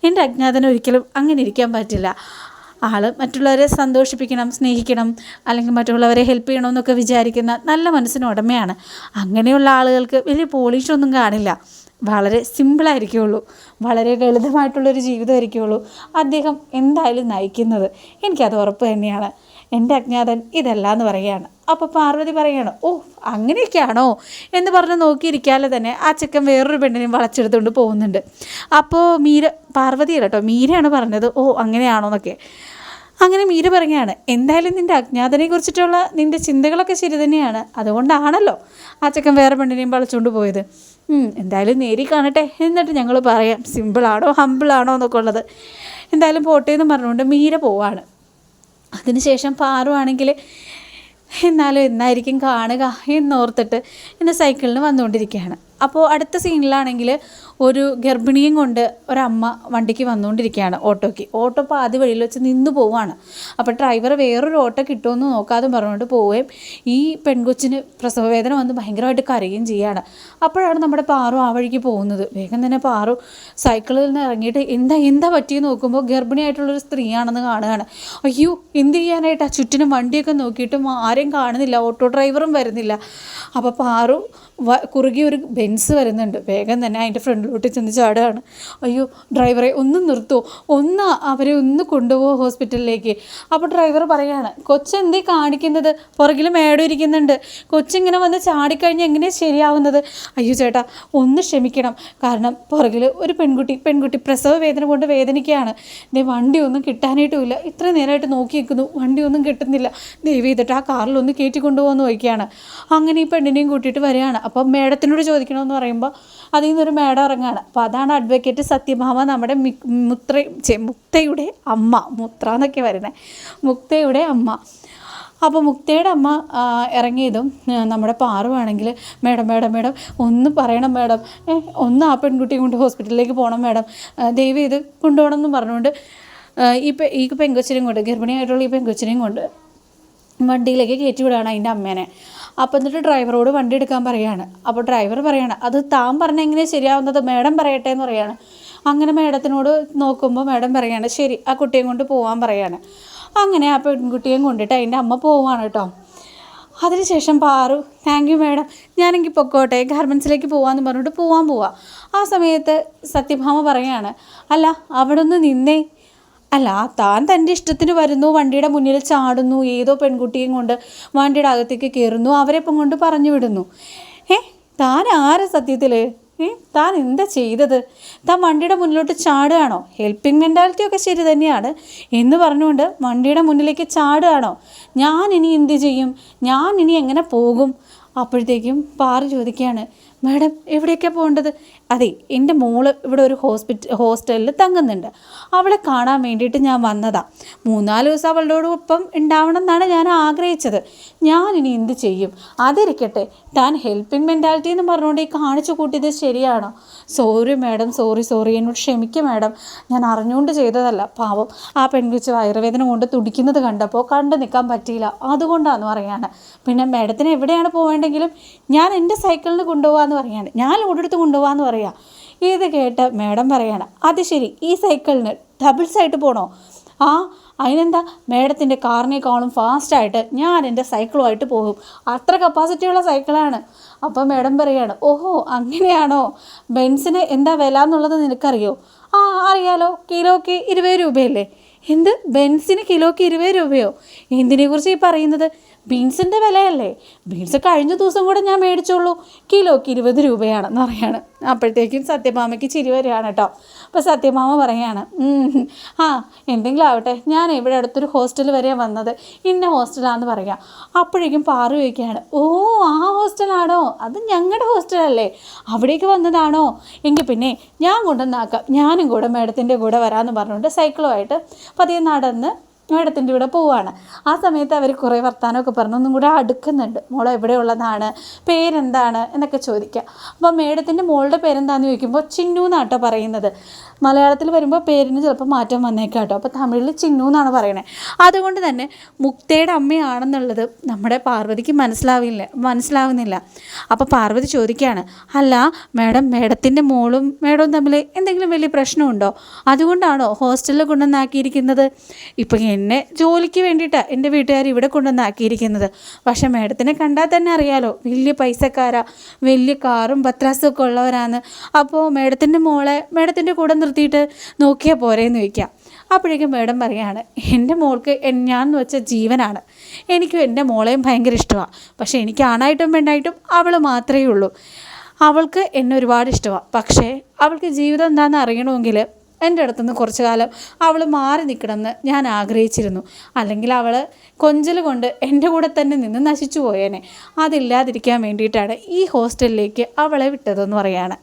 എന്റെ അജ്ഞാതൻ ഒരിക്കലും അങ്ങനെ ഇരിക്കാൻ പറ്റില്ല. ആൾ മറ്റുള്ളവരെ സന്തോഷിപ്പിക്കണം സ്നേഹിക്കണം അല്ലെങ്കിൽ മറ്റുള്ളവരെ ഹെൽപ്പ് ചെയ്യണമെന്നൊക്കെ വിചാരിക്കുന്ന നല്ല മനസ്സിന് ഉടമയാണ്. അങ്ങനെയുള്ള ആളുകൾക്ക് വലിയ പോളിഷൊന്നും കാണില്ല. വളരെ സിമ്പിളായിരിക്കുള്ളൂ വളരെ ലളിതമായിട്ടുള്ളൊരു ജീവിതമായിരിക്കുള്ളൂ അദ്ദേഹം എന്തായാലും നയിക്കുന്നത്. എനിക്കത് ഉറപ്പ് തന്നെയാണ്. എന്റെ അജ്ഞാതൻ ഇതല്ല എന്ന് പറയുകയാണ്. അപ്പോൾ പാർവതി പറയുകയാണ് ഓ അങ്ങനെയൊക്കെയാണോ? എന്ന് പറഞ്ഞ് നോക്കിയിരിക്കാതെ തന്നെ ആ ചെക്കൻ വേറൊരു പെണ്ണിനെയും വളച്ചെടുത്തുകൊണ്ട് പോകുന്നുണ്ട്. അപ്പോൾ മീര പാർവതി കേട്ടോ മീരയാണ് പറഞ്ഞത് ഓ അങ്ങനെയാണോ എന്നൊക്കെ അങ്ങനെ മീര പറയുകയാണ് എന്തായാലും നിന്റെ അജ്ഞാതനെ കുറിച്ചിട്ടുള്ള നിന്റെ ചിന്തകളൊക്കെ ശരി തന്നെയാണ്. അതുകൊണ്ടാണല്ലോ ആ ചെക്കൻ വേറെ പെണ്ണിനെയും വളച്ചുകൊണ്ട് പോയത്. എന്തായാലും നേരി കാണട്ടെ എന്നിട്ട് ഞങ്ങൾ പറയാം സിമ്പിളാണോ ഹമ്പിളാണോ? എന്നൊക്കെ ഉള്ളത്. എന്തായാലും പോട്ടെ എന്ന് പറഞ്ഞുകൊണ്ട് മീര പോവാണ്. അതിനുശേഷം പാറുവാണെങ്കിൽ എന്നാലും എന്നായിരിക്കും കാണുക എന്നോർത്തിട്ട് ഇന്ന് സൈക്കിളിന് വന്നുകൊണ്ടിരിക്കുകയാണ്. അപ്പോൾ അടുത്ത സീനിലാണെങ്കിൽ ഒരു ഗർഭിണിയും കൊണ്ട് ഒരമ്മ വണ്ടിക്ക് വന്നുകൊണ്ടിരിക്കുകയാണ് ഓട്ടോയ്ക്ക്. ഓട്ടോ പാതി വഴിയിൽ വെച്ച് നിന്ന് പോവുകയാണ്. അപ്പോൾ ഡ്രൈവർ വേറൊരു ഓട്ടോ കിട്ടുമെന്ന് നോക്കാതെ പറഞ്ഞുകൊണ്ട് പോവുകയും ഈ പെൺകൊച്ചിന് പ്രസവവേദന വന്ന് ഭയങ്കരമായിട്ട് കരയുകയും ചെയ്യുകയാണ്. അപ്പോഴാണ് നമ്മുടെ പാറു ആ വഴിക്ക് പോകുന്നത്. വേഗം തന്നെ പാറു സൈക്കിളിൽ നിന്ന് ഇറങ്ങിയിട്ട് എന്താ എന്താ പറ്റിയെന്ന് നോക്കുമ്പോൾ ഗർഭിണിയായിട്ടുള്ളൊരു സ്ത്രീയാണെന്ന് കാണുകയാണ്. അയ്യോ എന്ത് ചെയ്യാനായിട്ടാണ് ചുറ്റിനും വണ്ടിയൊക്കെ നോക്കിയിട്ടും ആരെയും കാണുന്നില്ല. ഓട്ടോ ഡ്രൈവറും വരുന്നില്ല. അപ്പോൾ പാറു കുറുകെ ഒരു ബെൻസ് വരുന്നുണ്ട്. വേഗം തന്നെ അതിന്റെ ഫ്രണ്ടിലോട്ട് ചെന്ന് ചാടുകയാണ്. അയ്യോ ഡ്രൈവറെ ഒന്ന് നിർത്തുമോ ഒന്ന് അവരെ ഒന്ന് കൊണ്ടുപോകുമോ ഹോസ്പിറ്റലിലേക്ക്. അപ്പോൾ ഡ്രൈവർ പറയുകയാണ് കൊച്ചെന്തേ കാണിക്കുന്നത്? പുറകിൽ മേടം ഇരിക്കുന്നുണ്ട്. കൊച്ചിങ്ങനെ വന്ന് ചാടിക്കഴിഞ്ഞാൽ എങ്ങനെയാണ് ശരിയാവുന്നത്? അയ്യോ ചേട്ടാ ഒന്ന് ക്ഷമിക്കണം. കാരണം പുറകിൽ ഒരു പെൺകുട്ടി പെൺകുട്ടി പ്രസവ വേദന കൊണ്ട് വേദനിക്കുകയാണ്. ദേ വണ്ടിയൊന്നും കിട്ടാനായിട്ടുമില്ല. ഇത്ര നേരമായിട്ട് നോക്കി നിൽക്കുന്നു വണ്ടിയൊന്നും കിട്ടുന്നില്ല. ദയവ് ചെയ്തിട്ട് ആ കാറിലൊന്ന് കയറ്റി കൊണ്ടുപോകുമെന്ന് നോക്കിയാണ് അങ്ങനെ ഈ പെണ്ണിനെയും കൂട്ടിയിട്ട് വരികയാണ്. അപ്പം മേഡത്തിനോട് ചോദിക്കണമെന്ന് പറയുമ്പോൾ അതിൽ നിന്നൊരു മേഡം ഇറങ്ങുകയാണ് അപ്പോൾ അതാണ് അഡ്വക്കേറ്റ് സത്യഭാമ നമ്മുടെ മുത്ര മുക്തയുടെ അമ്മ മുത്ര എന്നൊക്കെ വരുന്നത് മുക്തയുടെ അമ്മ. അപ്പോൾ മുക്തയുടെ അമ്മ ഇറങ്ങിയതും നമ്മുടെ പാറുവാണെങ്കിൽ മേഡം മേഡം മേഡം ഒന്ന് പറയണം മേഡം. ഒന്ന് ആ പെൺകുട്ടിയെ കൊണ്ട് ഹോസ്പിറ്റലിലേക്ക് പോകണം മേഡം. ദൈവം ഇത് കൊണ്ടുപോകണം എന്ന് പറഞ്ഞുകൊണ്ട് ഈ ഈ പെങ്കൊച്ചിനെയും കൊണ്ട് ഗർഭിണിയായിട്ടുള്ള ഈ പെങ്കൊച്ചിനെയും കൊണ്ട് വണ്ടിയിലേക്ക് കയറ്റി വിടുകയാണ് അതിന്റെ അമ്മേനെ. അപ്പം എന്നിട്ട് ഡ്രൈവറോട് വണ്ടി എടുക്കാൻ പറയാണ്. അപ്പോൾ ഡ്രൈവർ പറയാണ് അത് താൻ പറഞ്ഞ എങ്ങനെ ശരിയാവുന്നത്? മേഡം പറയട്ടെ എന്ന് പറയാണ്. അങ്ങനെ മേഡത്തിനോട് നോക്കുമ്പോൾ മേഡം പറയാണ് ശരി ആ കുട്ടിയെ കൊണ്ട് പോകാൻ പറയാണ്. അങ്ങനെ ആ പെൺകുട്ടിയെയും കൊണ്ടിട്ട് അതിന്റെ അമ്മ പോവാണ് കേട്ടോ. അതിനുശേഷം പാറു താങ്ക് യു മാഡം ഞാനെങ്കിൽ പൊക്കോട്ടെ ഗാർമെൻസിലേക്ക് പോവാന്ന് പറഞ്ഞിട്ട് പോവാൻ പോവാം. ആ സമയത്ത് സത്യഭാമ പറയാണ് അല്ല അവിടെ ഒന്ന് നിന്നേ അല്ല താൻ തന്റെ ഇഷ്ടത്തിന് വരുന്നു വണ്ടിയുടെ മുന്നിൽ ചാടുന്നു ഏതോ പെൺകുട്ടിയും കൊണ്ട് വണ്ടിയുടെ അകത്തേക്ക് കയറുന്നു അവരെപ്പം കൊണ്ട് പറഞ്ഞു വിടുന്നു. ഏ താൻ ആരാ സത്യത്തിൽ ഏ താൻ എന്താ ചെയ്തത്? താൻ വണ്ടിയുടെ മുന്നിലോട്ട് ചാടുകയാണോ? ഹെൽപ്പിംഗ് മെന്റാലിറ്റി ഒക്കെ ശരി തന്നെയാണ്. എന്ന് പറഞ്ഞുകൊണ്ട് വണ്ടിയുടെ മുന്നിലേക്ക് ചാടുകയാണോ? ഞാൻ ഇനി എന്ത് ചെയ്യും? ഞാൻ ഇനി എങ്ങനെ പോകും? അപ്പോഴത്തേക്കും പാറ ചോദിക്കുകയാണ് മാഡം എവിടെയൊക്കെയാണ് പോകേണ്ടത്? അതെ എന്റെ മോൾ ഇവിടെ ഒരു ഹോസ്പിറ്റൽ ഹോസ്റ്റലിൽ തങ്ങുന്നുണ്ട്. അവളെ കാണാൻ വേണ്ടിയിട്ട് ഞാൻ വന്നതാ. മൂന്നാൽ ദിവസം അവളോടൊപ്പം ഉണ്ടാവണം എന്നാണ് ഞാൻ ആഗ്രഹിച്ചത്. ഞാൻ ഇനി എന്ത് ചെയ്യും? അതിരിക്കട്ടെ താൻ ഹെൽപ്പിംഗ് മെന്റാലിറ്റി എന്ന് പറഞ്ഞുകൊണ്ട് ഈ കാണിച്ചു കൂട്ടിയത് ശരിയാണോ? സോറി മാഡം സോറി സോറി എന്നോട് ക്ഷമിക്കും മാഡം. ഞാൻ അറിഞ്ഞുകൊണ്ട് ചെയ്തതല്ല. പാവം ആ പെൺകുച്ച് വയറുവേദന കൊണ്ട് തുടിക്കുന്നത് കണ്ടപ്പോൾ കണ്ടു നിൽക്കാൻ പറ്റിയില്ല. അതുകൊണ്ടാണെന്ന് പറയാണ്. പിന്നെ മാഡത്തിന് എവിടെയാണ് പോവേണ്ടെങ്കിലും ഞാൻ എന്റെ സൈക്കിളിന് കൊണ്ടുപോകാമെന്ന് പറയാണ്. ഞാൻ ഓടെടുത്ത് കൊണ്ടുപോകാമെന്ന് പറയാം. ഇത് കേട്ട് മാഡം പറയാണ് അത് ശരി ഈ സൈക്കിളിന് ഡബിൾസ് ആയിട്ട് പോകണോ ആ അതിനെന്താ? മേഡത്തിന്റെ കാറിനേക്കാളും ഫാസ്റ്റായിട്ട് ഞാൻ എന്റെ സൈക്കിളുമായിട്ട് പോകും. അത്ര കപ്പാസിറ്റിയുള്ള സൈക്കിളാണ്. അപ്പോൾ മേഡം പറയാണ് ഓഹോ അങ്ങനെയാണോ? ബെൻസിന് എന്താ വില എന്നുള്ളത് നിനക്കറിയോ? ആ അറിയാലോ കിലോയ്ക്ക് ഇരുപത് രൂപയല്ലേ. എന്ത്? ബെൻസിന് കിലോയ്ക്ക് ഇരുപത് രൂപയോ? എന്തിനെക്കുറിച്ച് ഈ പറയുന്നത്? ബീൻസിന്റെ വിലയല്ലേ? ബീൻസ് കഴിഞ്ഞ ദിവസം കൂടെ ഞാൻ മേടിച്ചോളൂ. കിലോയ്ക്ക് ഇരുപത് രൂപയാണെന്ന് പറയാണ്. അപ്പോഴത്തേക്കും സത്യഭാമയ്ക്ക് ചിരി വരികയാണ് കേട്ടോ. അപ്പോൾ സത്യഭാമ പറയാണ് ആ എന്തെങ്കിലും ആവട്ടെ. ഞാൻ ഇവിടെ അടുത്തൊരു ഹോസ്റ്റൽ വരെ വന്നത്. ഇന്ന ഹോസ്റ്റലാന്ന് പറയാം. അപ്പോഴേക്കും പാറു ചോദിക്കുകയാണ് ഓ ആ ഹോസ്റ്റലാണോ? അത് ഞങ്ങളുടെ ഹോസ്റ്റലല്ലേ? അവിടേക്ക് വന്നതാണോ? എങ്കിൽ പിന്നെ ഞാൻ കൊണ്ടുവന്നാക്കാം. ഞാനും കൂടെ മേഡത്തിന്റെ കൂടെ വരാമെന്ന് പറഞ്ഞുകൊണ്ട് സൈക്കിളുമായിട്ട് പതിയെ നടന്ന് മേഡത്തിന്റെ കൂടെ പോവാണ്. ആ സമയത്ത് അവർ കുറേ വർത്തമാനമൊക്കെ പറഞ്ഞ്. ഒന്നും കൂടെ അടുക്കുന്നുണ്ട്. മോൾ എവിടെയുള്ളതാണ്? പേരെന്താണ്? എന്നൊക്കെ ചോദിക്കുക. അപ്പോൾ മേഡത്തിന്റെ മോളുടെ പേരെന്താണെന്ന് ചോദിക്കുമ്പോൾ ചിന്നു എന്നാട്ടോ പറയുന്നത്. മലയാളത്തിൽ വരുമ്പോൾ പേരിന് ചിലപ്പോൾ മാറ്റം വന്നേക്കാം കേട്ടോ അപ്പോൾ തമിഴിൽ ചിന്നു എന്നാണ് പറയണേ. അതുകൊണ്ട് തന്നെ മുക്തയുടെ അമ്മയാണെന്നുള്ളത് നമ്മുടെ പാർവതിക്ക് മനസ്സിലാവില്ല മനസ്സിലാവുന്നില്ല. അപ്പോൾ പാർവതി ചോദിക്കുകയാണ് അല്ല മേഡം മേഡത്തിന്റെ മോളും മേഡവും തമ്മിൽ എന്തെങ്കിലും വലിയ പ്രശ്നമുണ്ടോ? അതുകൊണ്ടാണോ ഹോസ്റ്റലിൽ കൊണ്ടുവന്നാക്കിയിരിക്കുന്നത്? ഇപ്പം എന്നെ ജോലിക്ക് വേണ്ടിയിട്ടാണ് എന്റെ വീട്ടുകാർ ഇവിടെ കൊണ്ടുവന്നാക്കിയിരിക്കുന്നത്. പക്ഷെ മേഡത്തിനെ കണ്ടാൽ തന്നെ അറിയാലോ വലിയ പൈസക്കാരാ വലിയ കാറും പത്രാസും ഒക്കെ ഉള്ളവരാണ് അപ്പോൾ മേഡത്തിന്റെ മോളെ മേഡത്തിന്റെ കൂടെ നിർത്തിയിട്ട് നോക്കിയാൽ പോരേന്ന് ചോദിക്കാം. അപ്പോഴേക്കും മേഡം പറയാണ് എന്റെ മോൾക്ക് ഞാൻ എന്ന് വെച്ച ജീവനാണ്. എനിക്കും എന്റെ മോളെയും ഭയങ്കര ഇഷ്ടമാണ് പക്ഷേ എനിക്ക് ആണായിട്ടും പെണ്ണായിട്ടും അവൾ മാത്രമേ ഉള്ളൂ. അവൾക്ക് എന്നെ ഒരുപാട് ഇഷ്ടമാണ് പക്ഷേ അവൾക്ക് ജീവിതം എന്താണെന്ന് അറിയണമെങ്കിൽ എന്റെ അടുത്തുനിന്ന് കുറച്ച് കാലം അവൾ മാറി നിൽക്കണമെന്ന് ഞാൻ ആഗ്രഹിച്ചിരുന്നു. അല്ലെങ്കിൽ അവൾ കൊഞ്ചൽ കൊണ്ട് എന്റെ കൂടെ തന്നെ നിന്ന് നശിച്ചു പോയേനെ. അതില്ലാതിരിക്കാൻ വേണ്ടിയിട്ടാണ് ഈ ഹോസ്റ്റലിലേക്ക് അവളെ വിട്ടതെന്ന് പറയുകയാണ്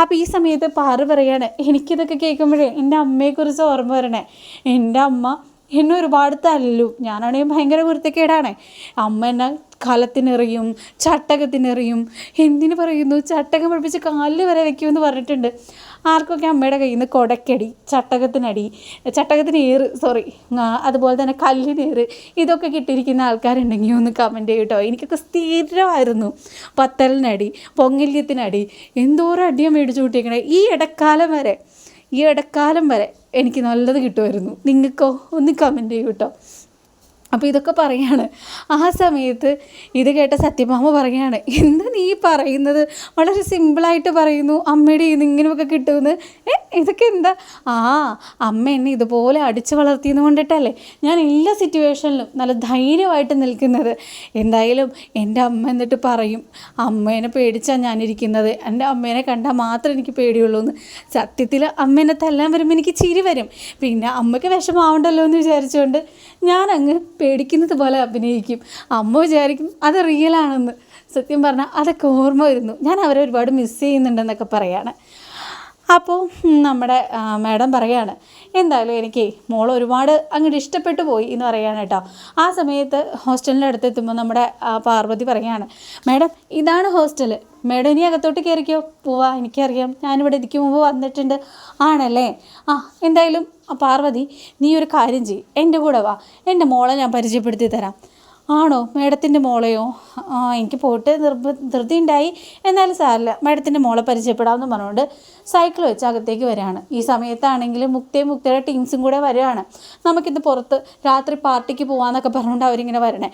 അപ്പോൾ ഈ സമയത്ത് പാറു പറയാണ് എനിക്കിതൊക്കെ കേൾക്കുമ്പോഴേ എന്റെ അമ്മയെക്കുറിച്ച് ഓർമ്മ വരണേ. എന്റെ അമ്മ എന്നെ ഒരുപാട് തല്ലും. ഞാനാണെങ്കിൽ ഭയങ്കര കുരുത്തക്കേടാണ് അമ്മ എന്നെ കലത്തിനെറിയും ചട്ടകത്തിനെറിയും. എന്തിനു പറയുന്നു? ചട്ടകം പഠിപ്പിച്ച് കാലിൽ വരെ വെക്കുമെന്ന് പറഞ്ഞിട്ടുണ്ട്. ആർക്കൊക്കെ അമ്മയുടെ കയ്യിൽ നിന്ന് കൊടക്കടി ചട്ടകത്തിനടി ചട്ടകത്തിന് ഏറ് സോറി അതുപോലെ തന്നെ കല്ലിനേറ് ഇതൊക്കെ കിട്ടിയിരിക്കുന്ന ആൾക്കാരുണ്ടെങ്കിൽ ഒന്ന് കമന്റ് ചെയ്യട്ടോ. എനിക്കൊക്കെ സ്ഥിരമായിരുന്നു പത്തലിനടി പൊങ്ങല്യത്തിനടി എന്തോരം അടിയാണ് മേടിച്ചു കൂട്ടിയേക്കണേ. ഈ ഇടക്കാലം വരെ ഈ ഇടക്കാലം വരെ എനിക്ക് നല്ലത് കിട്ടുമായിരുന്നു. നിങ്ങൾക്കോ? ഒന്ന് കമന്റ് ചെയ്യൂ കേട്ടോ അപ്പോൾ ഇതൊക്കെ പറയാണ്. ആ സമയത്ത് ഇത് കേട്ട സത്യഭാമ പറയാണ് എന്താ നീ പറയുന്നത്? വളരെ സിമ്പിളായിട്ട് പറയുന്നു. അമ്മയുടെ ഇങ്ങനെയൊക്കെ കിട്ടുമെന്ന്. ഏ ഇതൊക്കെ എന്താ? ആ അമ്മ എന്നെ ഇതുപോലെ അടിച്ചു വളർത്തിയെന്ന് കൊണ്ടിട്ടല്ലേ? ഞാൻ എല്ലാ സിറ്റുവേഷനിലും നല്ല ധൈര്യമായിട്ട് നിൽക്കുന്നത്. എന്തായാലും എന്റെ അമ്മ എന്നിട്ട് പറയും അമ്മേനെ പേടിച്ചാണ് ഞാനിരിക്കുന്നത്. എന്റെ അമ്മേനെ കണ്ടാൽ മാത്രം എനിക്ക് പേടിയുള്ളൂ എന്ന്. സത്യത്തിൽ അമ്മേനെ തല്ലാൻ വരുമ്പോൾ എനിക്ക് ചിരി വരും. പിന്നെ അമ്മയ്ക്ക് വിഷമാവണ്ടല്ലോ എന്ന് വിചാരിച്ചുകൊണ്ട് ഞാൻ അങ്ങ് പേടിക്കുന്നത് പോലെ അഭിനയിക്കും. അമ്മ വിചാരിക്കും അത് റിയലാണെന്ന് സത്യം പറഞ്ഞാൽ അതൊക്കെ ഓർമ്മ വരുന്നു ഞാൻ അവരെ ഒരുപാട് മിസ് ചെയ്യുന്നുണ്ടെന്നൊക്കെ പറയാണ്. അപ്പോൾ നമ്മുടെ മാഡം പറയാണ് എന്തായാലും എനിക്ക് മോൾ ഒരുപാട് അങ്ങോട്ട് ഇഷ്ടപ്പെട്ടു പോയി എന്ന് പറയാണ് കേട്ടോ. ആ സമയത്ത് ഹോസ്റ്റലിന്റെ അടുത്തെത്തുമ്പോൾ നമ്മുടെ പാർവതി പറയാണ് മാഡം ഇതാണ് ഹോസ്റ്റൽ. മാഡം ഇനി അകത്തോട്ട് കയറിക്കോ പോവാ എനിക്കറിയാം. ഞാനിവിടെ ഇതിക്ക് മുമ്പ് വന്നിട്ടുണ്ട്. ആണല്ലേ? ആ എന്തായാലും ആ, പാർവതി നീ ഒരു കാര്യം ചെയ്യ്. എന്റെ കൂടെ വാ. എന്റെ മോളെ ഞാൻ പരിചയപ്പെടുത്തി തരാം. ആണോ? മേഡത്തിന്റെ മോളെയോ? ആ എനിക്ക് പോയിട്ട് നിർബ ധൃതി ഉണ്ടായി. എന്നാലും സാറില്ല മേഡത്തിന്റെ മോളെ പരിചയപ്പെടാമെന്ന് പറഞ്ഞുകൊണ്ട് സൈക്കിൾ വെച്ച് അകത്തേക്ക് വരികയാണ്. ഈ സമയത്താണെങ്കിൽ മുക്തയും മുക്തയുടെ ടീംസും കൂടെ വരികയാണ്. നമുക്കിന്ന് പുറത്ത് രാത്രി പാർട്ടിക്ക് പോകാമെന്നൊക്കെ പറഞ്ഞുകൊണ്ട് അവരിങ്ങനെ വരണേ.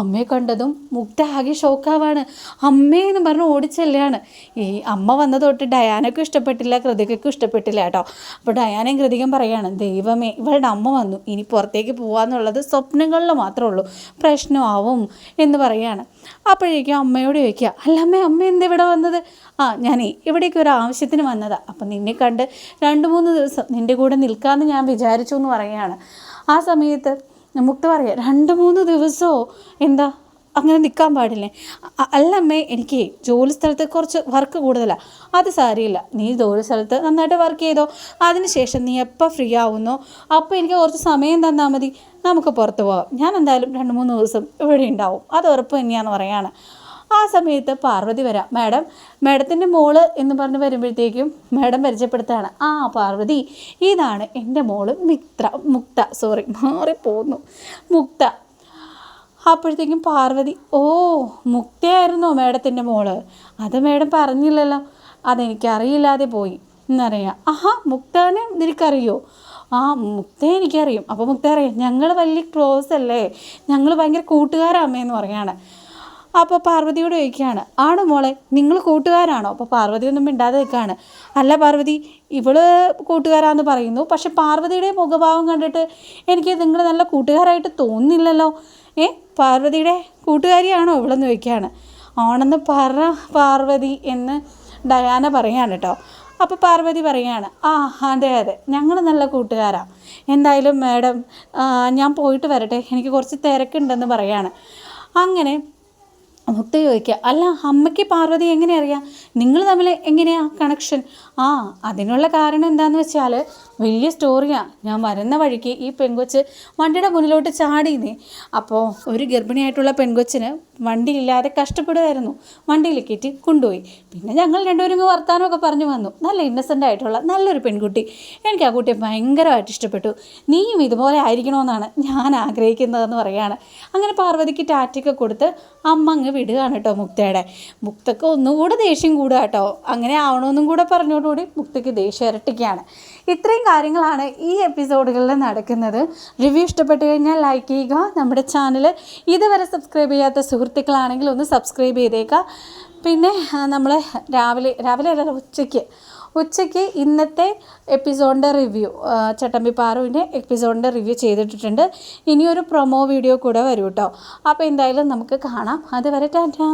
അമ്മയെ കണ്ടതും മുക്ത ആകെ ഷോക്കാവാണ് അമ്മയെന്ന് പറഞ്ഞ് ഓടിച്ചെല്ലാണ് ഈ അമ്മ വന്ന തൊട്ട് ഡയാനക്കും ഇഷ്ടപ്പെട്ടില്ല കൃതികയ്ക്കും ഇഷ്ടപ്പെട്ടില്ല കേട്ടോ. അപ്പോൾ ഡയാനയും കൃതികം പറയുകയാണ് ദൈവമേ ഇവളുടെ അമ്മ വന്നു. ഇനി പുറത്തേക്ക് പോകാമെന്നുള്ളത് സ്വപ്നങ്ങളിൽ മാത്രമേ ഉള്ളൂ. പ്രശ്നമാവും എന്ന് പറയാണ് അപ്പോഴേക്കും അമ്മയോട് ചോദിക്കുക അല്ല അമ്മ അമ്മ എന്താ ഇവിടെ വന്നത്? ആ ഞാനേ ഇവിടേക്ക് ഒരു ആവശ്യത്തിന് വന്നതാണ് അപ്പം നിന്നെ കണ്ട് രണ്ട് മൂന്ന് ദിവസം നിന്റെ കൂടെ നിൽക്കാമെന്ന് ഞാൻ വിചാരിച്ചു എന്ന് പറയുകയാണ്. ആ സമയത്ത് മുക്ത പറയാം രണ്ട് മൂന്ന് ദിവസമോ എന്താ? അങ്ങനെ നിൽക്കാൻ പാടില്ലേ? അല്ല അമ്മേ എനിക്ക് ജോലി സ്ഥലത്ത് കുറച്ച് വർക്ക് കൂടുതലാണ് അത് സാരിയില്ല നീ ജോലി സ്ഥലത്ത് നന്നായിട്ട് വർക്ക് ചെയ്തോ. അതിനുശേഷം നീ എപ്പോൾ ഫ്രീ ആവുന്നോ? അപ്പോൾ എനിക്ക് കുറച്ച് സമയം തന്നാൽ മതി. നമുക്ക് പുറത്ത് പോകാം. ഞാൻ എന്തായാലും രണ്ട് മൂന്ന് ദിവസം ഇവിടെ ഉണ്ടാവും. അത് ഉറപ്പ് തന്നെയാന്ന് പറയാണ്. ആ സമയത്ത് പാർവതി വരാം. മാഡം മാഡത്തിന്റെ മോൾ എന്ന് പറഞ്ഞ് വരുമ്പോഴത്തേക്കും മാഡം പരിചയപ്പെടുത്താണ് ആ പാർവതി ഇതാണ് എന്റെ മോൾ മിത്ര മുക്ത സോറി മാറിപ്പോന്നു. മുക്ത അപ്പോഴത്തേക്കും പാർവതി ഓ മുക്തയായിരുന്നോ മേഡത്തിന്റെ മോൾ? അത് മേഡം പറഞ്ഞില്ലല്ലോ. അതെനിക്കറിയില്ലാതെ പോയി. എന്നറിയാം ആഹാ മുക്താനെ നിനക്കറിയോ? ആ മുക്തയെ എനിക്കറിയും. അപ്പോൾ മുക്ത അറിയാം ഞങ്ങൾ വലിയ ക്ലോസ് അല്ലേ? ഞങ്ങൾ ഭയങ്കര കൂട്ടുകാരമ്മയെന്ന് പറയാണ്. അപ്പോൾ പാർവതിയോട് ചോദിക്കുകയാണ് ആണോ മോളെ നിങ്ങൾ കൂട്ടുകാരാണോ? അപ്പോൾ പാർവതി ഒന്നും മിണ്ടാതെ നിൽക്കുകയാണ് അല്ല പാർവതി ഇവൾ കൂട്ടുകാരാന്ന് പറയുന്നു. പക്ഷെ പാർവതിയുടെ മുഖഭാവം കണ്ടിട്ട് എനിക്ക് നിങ്ങൾ നല്ല കൂട്ടുകാരായിട്ട് തോന്നുന്നില്ലല്ലോ. ഏ പാർവതിയുടെ കൂട്ടുകാരിയാണോ ഇവളെന്ന് ചോദിക്കുകയാണ്. ആണെന്ന് പറ പാർവതി എന്ന് ഡയാന പറയാണ് കേട്ടോ. അപ്പോൾ പാർവതി പറയാണ് ആ അതെ അതെ ഞങ്ങൾ നല്ല കൂട്ടുകാരാ. എന്തായാലും മാഡം ഞാൻ പോയിട്ട് വരട്ടെ എനിക്ക് കുറച്ച് തിരക്കുണ്ടെന്ന് പറയാണ്. അങ്ങനെ മുത്ത ചോദിക്കുക അല്ല അമ്മയ്ക്ക് പാർവതി എങ്ങനെ അറിയാം? നിങ്ങൾ തമ്മിൽ എങ്ങനെയാ കണക്ഷൻ ആ അതിനുള്ള കാരണം എന്താണെന്ന് വെച്ചാൽ വലിയ സ്റ്റോറിയാണ് ഞാൻ വരുന്ന വഴിക്ക് ഈ പെൺകൊച്ച് വണ്ടിയുടെ മുന്നിലോട്ട് ചാടിയെന്നേ അപ്പോൾ ഒരു ഗർഭിണിയായിട്ടുള്ള പെൺകൊച്ചിന് വണ്ടിയില്ലാതെ കഷ്ടപ്പെടുമായിരുന്നു വണ്ടിയിൽ കയറ്റി കൊണ്ടുപോയി. പിന്നെ ഞങ്ങൾ രണ്ടുപേരും വർത്താനമൊക്കെ പറഞ്ഞു വന്നു. നല്ല ഇന്നസെന്റ് ആയിട്ടുള്ള നല്ലൊരു പെൺകുട്ടി. എനിക്ക് ആ കുട്ടിയെ ഭയങ്കരമായിട്ട് ഇഷ്ടപ്പെട്ടു. നീയും ഇതുപോലെ ആയിരിക്കണമെന്നാണ് ഞാൻ ആഗ്രഹിക്കുന്നതെന്ന് പറയുകയാണ്. അങ്ങനെ പാർവതിക്ക് ടാറ്റയൊക്കെ കൊടുത്ത് അമ്മ അങ്ങ് വിടുകയാണ് കേട്ടോ മുക്തയുടെ. മുക്തക്ക് ഒന്നുകൂടെ ദേഷ്യം കൂടുക കേട്ടോ. അങ്ങനെ ആവണമെന്നും കൂടെ പറഞ്ഞോടുകൂടി മുക്തയ്ക്ക് ദേഷ്യം ഇരട്ടിക്കുകയാണ്. ഇത്രയും കാര്യങ്ങളാണ് ഈ എപ്പിസോഡുകളിൽ നടക്കുന്നത്. റിവ്യൂ ഇഷ്ടപ്പെട്ടു കഴിഞ്ഞാൽ ലൈക്ക് ചെയ്യുക. നമ്മുടെ ചാനൽ ഇതുവരെ സബ്സ്ക്രൈബ് ചെയ്യാത്ത സുഹൃത്തുക്കളാണെങ്കിൽ ഒന്ന് സബ്സ്ക്രൈബ് ചെയ്തേക്കുക. പിന്നെ നമ്മൾ രാവിലെ രാവിലെ അല്ല ഉച്ചയ്ക്ക്. ഉച്ചയ്ക്ക് ഇന്നത്തെ എപ്പിസോഡിന്റെ റിവ്യൂ ചട്ടമ്പി പാറുവിന്റെ എപ്പിസോഡിന്റെ റിവ്യൂ ചെയ്തിട്ടിട്ടുണ്ട്. ഇനിയൊരു പ്രൊമോ വീഡിയോ കൂടെ വരും കേട്ടോ അപ്പോൾ എന്തായാലും നമുക്ക് കാണാം. അതുവരെ ടാറ്റാ.